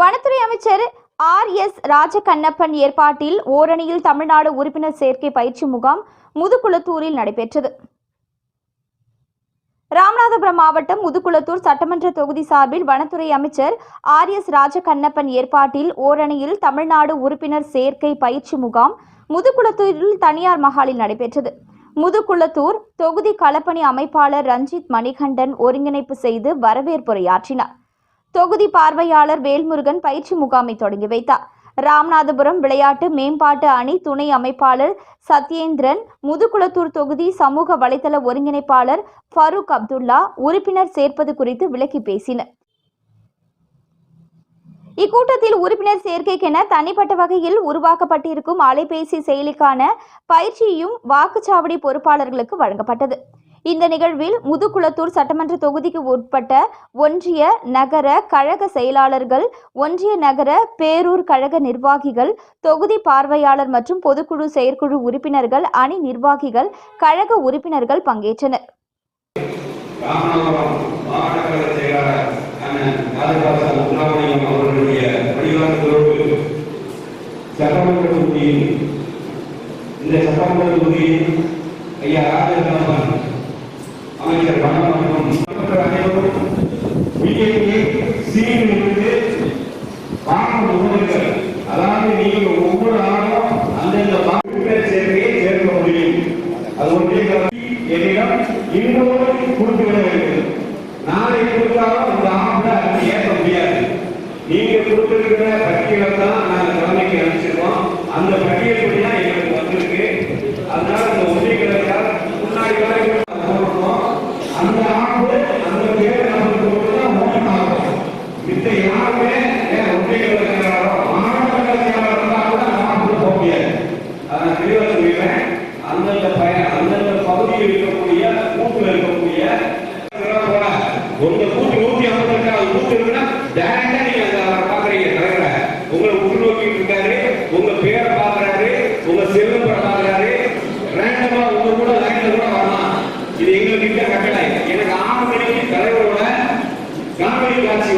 வனத்துறை அமைச்சர் R S Rajakannappan ஏற்பாட்டில் ஓரணியில் தமிழ்நாடு உறுப்பினர் சேர்க்கை பயிற்சி முகாம் முதுகுளத்தூரில் நடைபெற்றது. ராமநாதபுரம் மாவட்டம் முதுகுளத்தூர் சட்டமன்ற தொகுதி சார்பில் வனத்துறை அமைச்சர் ஆர் எஸ் ராஜகண்ணப்பன் ஏற்பாட்டில் ஓரணியில் தமிழ்நாடு உறுப்பினர் சேர்க்கை பயிற்சி முகாம் முதுகுளத்தூரில் தனியார் மஹாலில் நடைபெற்றது. முதுகுளத்தூர் தொகுதி களப்பணி அமைப்பாளர் ரஞ்சித் மணிகண்டன் ஒருங்கிணைப்பு செய்து வரவேற்புரையாற்றினார். தொகுதி பார்வையாளர் வேல்முருகன் பயிற்சி முகாமை தொடங்கி வைத்தார். ராமநாதபுரம் விளையாட்டு மேம்பாட்டு அணி துணை அமைப்பாளர் சத்யேந்திரன் முதுகுளத்தூர் தொகுதி சமூக வலைதள ஒருங்கிணைப்பாளர் ஃபரூக் அப்துல்லா உறுப்பினர் சேர்ப்பது குறித்து விளக்கி பேசினர். இக்கூட்டத்தில் உறுப்பினர் சேர்க்கைக்கென தனிப்பட்ட வகையில் உருவாக்கப்பட்டிருக்கும் அலைபேசி செயலிக்கான பயிற்சியும் வாக்குச்சாவடி பொறுப்பாளர்களுக்கு வழங்கப்பட்டது. இந்த நிகழ்வில் முதுகுளத்தூர் சட்டமன்ற தொகுதிக்கு உட்பட்ட ஒன்றிய நகர கழக செயலாளர்கள் ஒன்றிய நகர பேரூர் கழக நிர்வாகிகள் தொகுதி பார்வையாளர் மற்றும் பொதுக்குழு செயற்குழு உறுப்பினர்கள் அணி நிர்வாகிகள் கழக உறுப்பினர்கள் பங்கேற்றனர். சட்டமன்ற தொகுதியில் இந்த சட்டமன்ற தொகுதியில் ஐயா ராஜகண்ணப்பன் அமைச்சர் வனம் மற்றும் அனைவரும் வாங்க அதாவது நீங்கள் ஒவ்வொரு அந்தந்த சேர்க்கையை சேர்க்க முடியும். அது ஒன்றே என்னிடம் இன்னொரு கொடுத்து விட வேண்டும். நாளை கொடுத்தாலும் அந்த ஏற்க முடியாது. நீங்க கொடுத்திருக்கிற பட்டியலை தான் யாருமே ஏன் ஒப்பிகள் நான் தெளிவாக சொல்லிடுறேன் அந்தந்த பயன் அந்தந்த இருக்கக்கூடிய கூட்டில் இருக்கக்கூடிய உங்க கூட்டு நூத்தி ஐம்பது இருக்கா கூட்டு இருக்குன்னா டேரக்டா உங்களை உற்று இருக்காரு உங்க பேரை பாக்குறாரு உங்க செல்வப்பரை பாக்குறாரு உங்க கூட லைன்ல கூட வரலாம். இது எங்களுக்கு இருக்க கட்டளை. எனக்கு ஆறு தலைவரோட காணொலி காட்சி